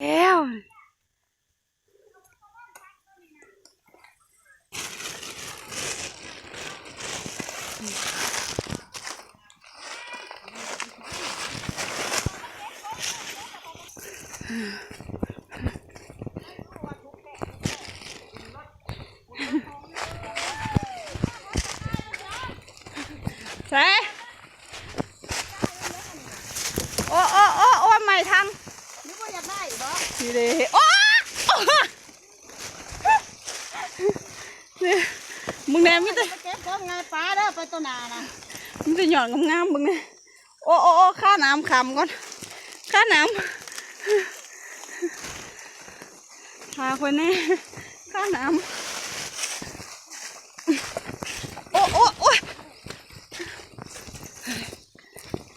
แล้วใช่โอ้โอ้โอ้โอ้ใหม่ทาง นึกว่าอยาก ได้บ่นี่เลยโอ้นี่มึงแนมมิแต่ไปเก็บของไงปลาเด้อไปตัวนานะมิแต่หย่อนงามๆมึงเนี่ยโอ้โอ้โอ้ข้าน้ำคำก่อนข้าน้ำพาคนแน่ข้าน้ำโอ้โอ้โอ้ย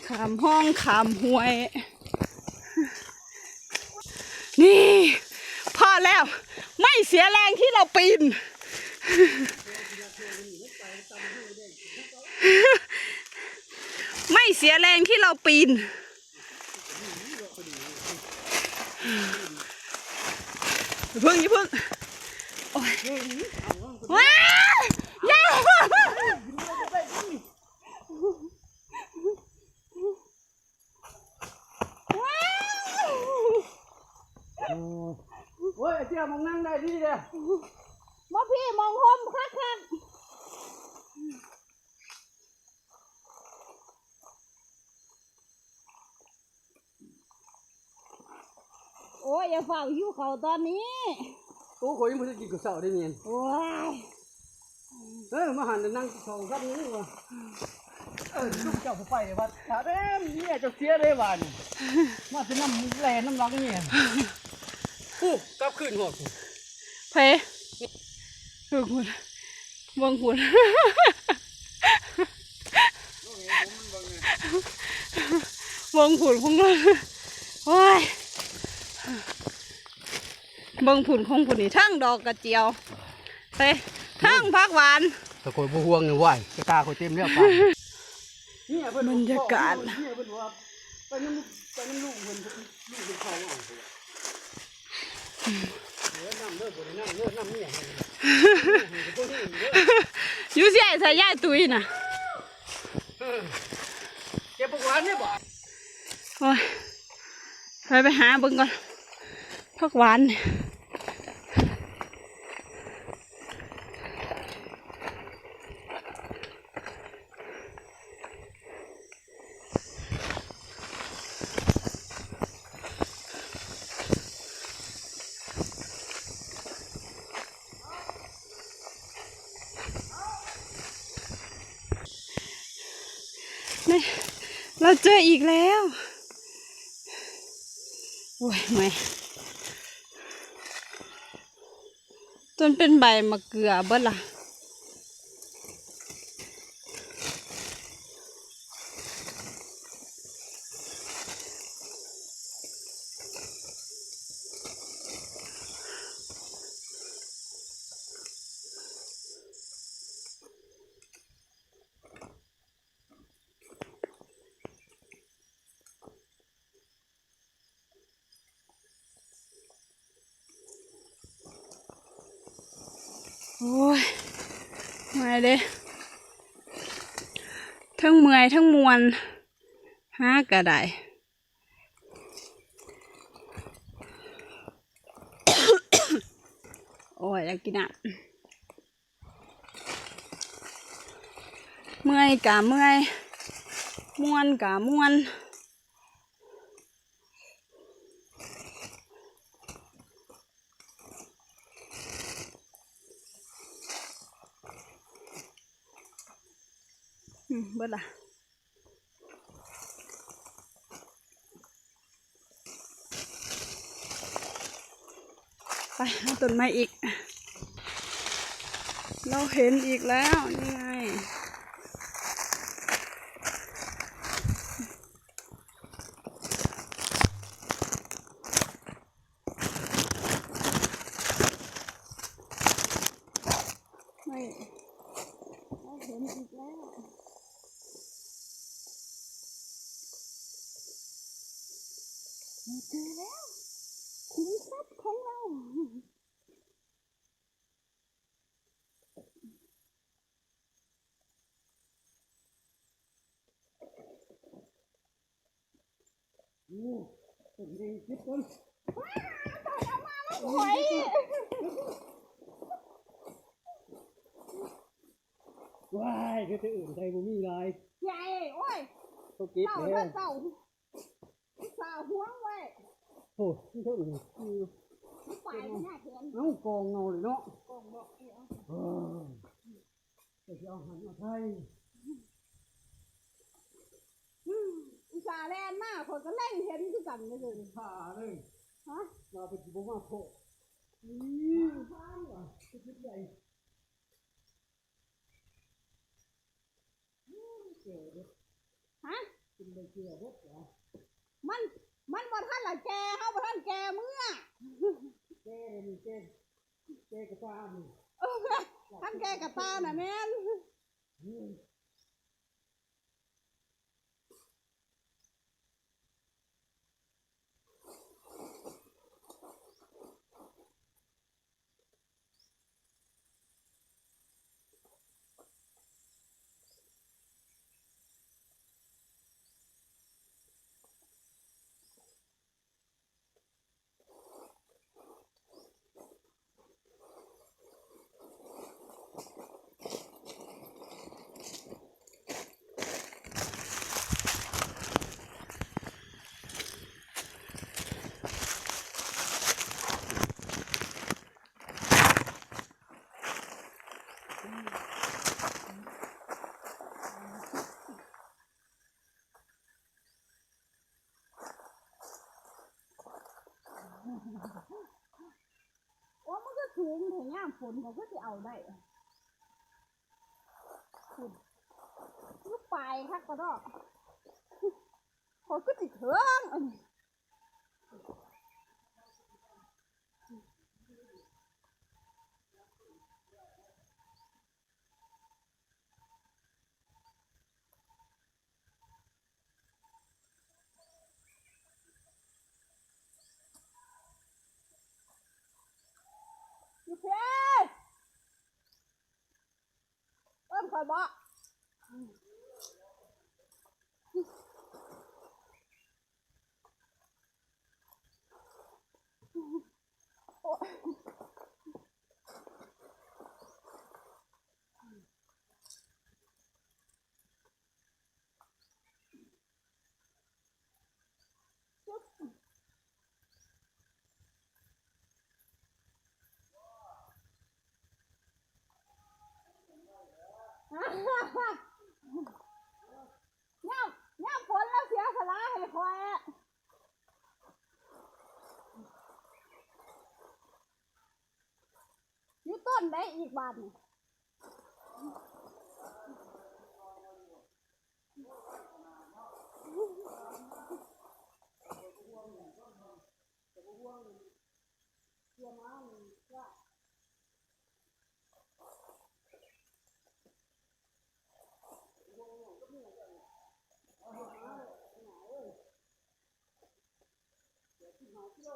ขามห้องขามห้วย นี่พอแล้ว ไม่ เสียแรงที่เราปีน ไม่เสียแรงที่เราปีนเพิ่งยี่เพิ่งโอ้ยว้าวอย่าว้าว โอ้ยเจ้ามองนั่งได้ที่เดียว บ่พี่มองหมคักคัก โอ้ยอย่าฝ่าหิวเขาตอนนี้โอ้โหยังไม่ได้กินกับเสาได้เนียนโอ้ยเออมาหันจะนั่งสองครับนี่วะเออลูกเจ้าผู้ไปเลยว่าถ้าเด้มเนี่ยจะเสียได้บ้านมาจะน้ำแร่น้ำรักเนี่ยปุ๊บกลับขึ้นหัวกูเพเออคุณเบังคุณเบังผุนของเราโอ้ย เบังผุนของผุนนี่ทั้งดอกกระเจียวไปทั้งพักหวานตะโกนผู้ห่วงเนี่ยไหวจะกล้าเขาเต็มแล้วป่ะเนี่ยเพิ่นบรรยากาศเนี่ยเพิ่นว่าไปน้ำไปน้ำลูกเพิ่นลูกเพิ่นเขาอะเดี๋ยวน้ำเลิกบ่ได้น้ำเลิกน้ำเนี่ยอยู่เสียใส่ย่ายตุยน่ะเก็บปกหวานเนี่ยบ่โอ้ยไปไปหาเบิ่งก่อน พักหวานเราเจออีกแล้ว โอ้ยไม่ จนเป็นใบมะเกลือเบิดล่ะ โอ้ยมื่อยทั้งเมื่อยทั้งมวนหากระไดโอ้ยอยากกินอะเมื่อยกะเมื่อยมวนกะมวนอืมเบิดละไปเอาต้นไม้อีก เราเห็นอีกแล้ว นี่ไง ไม่เราเห็นอีกแล้ว เจอแล้วคุขุมทรัพย์ของเราโอ้เป็นดีคิดคนโอ้ยว้ายคือจะอื่นใจบ่มีลายใหญ่โอ้ยเขาเก็บเจ้าแล้ถ้าวเจ้าสาว ห่วงไว้โอ้ที่เขาอื่นคือไม่ไปหน้าเถียนเอ้ากองเงาเลยเนาะกองบอกเดี๋ยวเออจะเอาหันมาไทยอุตส่าห์แลนมากคนก็เล่นเห็นคือกันเลยเลยผ่าเลยฮะมาเป็นจิบมาโผล่นี่ผ่านว่ะคิดใหญ่เกี่ยวเด็ดฮะกินใบเกี่ยวเด็ดเหรอมัน มันบ่ท่านละแกเฮาบ่ท่านแกเมื่อแกเลยนี่แกแกกระตามนี่เออท่านแกกระตาน่ะแม่น อืม โอ้ มันย่ามฝนเขาก็จะเอาได้ฝนลูกปลายคักกระดอกเขาก็ติดเถิงอันนี้ อยู่เพ่เอิ้น คอยบอ ย่ามย่าฝนแล้วเสียสละให้คอยอยู่ต้นได้อีกบา ทนี่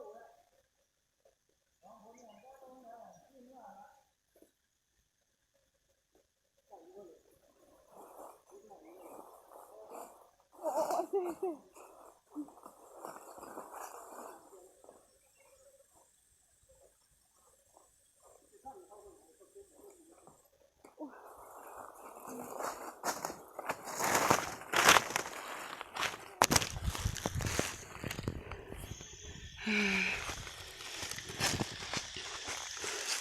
โอ้โอ้เซ่เซ่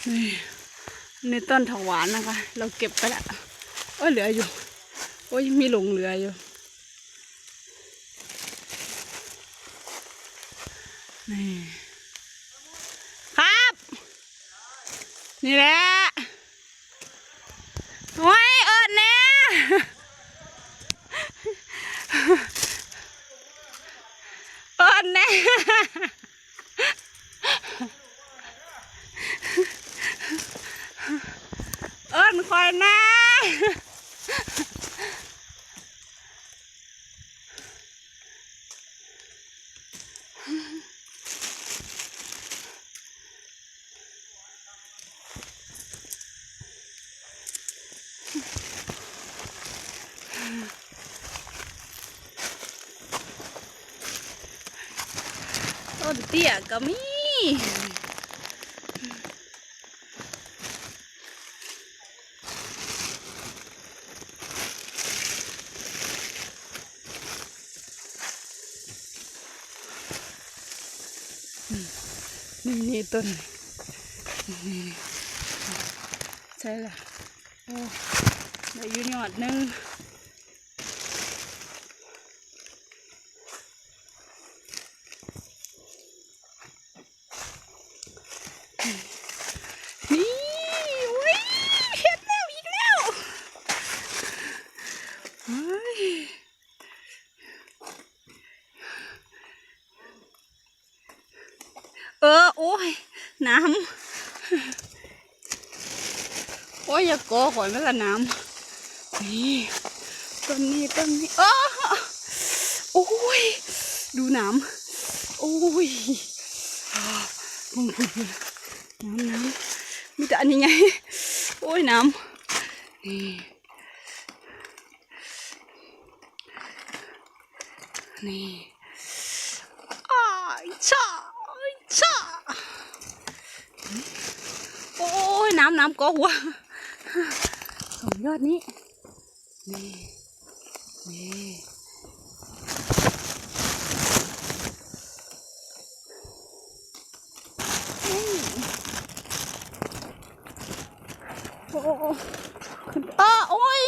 นี่นี่ต้นถกหวานนะคะ เราเก็บไปแล้วโอ้เหลืออยู่ โอ้ยมีหลงเหลืออยู่ นี่ครับ นี่แหละโอ้ยเอิดแน่เอิดแน่ ต้นเตี้ยก็มี นี่นี่ต้นนี่ใช่ละโอ้ได้อยูยอดหนึง นี่อุ้ยเห็นแล้วอีกแล้วเฮ้ยเออ โอ้ย น้ำ โอ้ย อย่าโกอข่อยไม่ละน้ำนี่ต้นนี้ต้นนี้อ้าโอ้ยดูน้ำโอ้ยมึงพูดน้ำน้ำมีแต่อันนี้ไง โอ้ยน้ำนี่นี่อ้ายชาอ้ายชาโอ้ยน้ำน้ำก็หัว สองยอดนี้ นี่นี่โอ้ขึ้นอ้อโอ้ย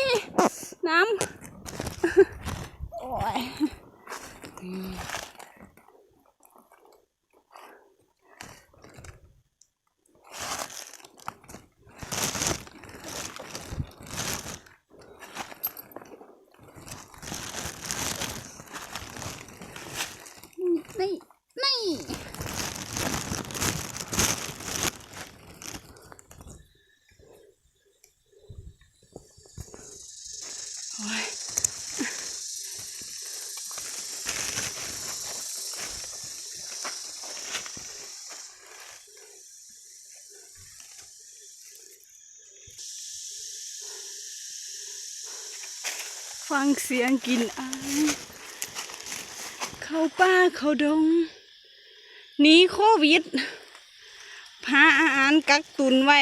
น้ำ โอ้ยนี่ นี่ โอ้ย ฟังเสียงกินอายเขาป้าเขาดงหนีโควิด พาอาหารกักตุนไว้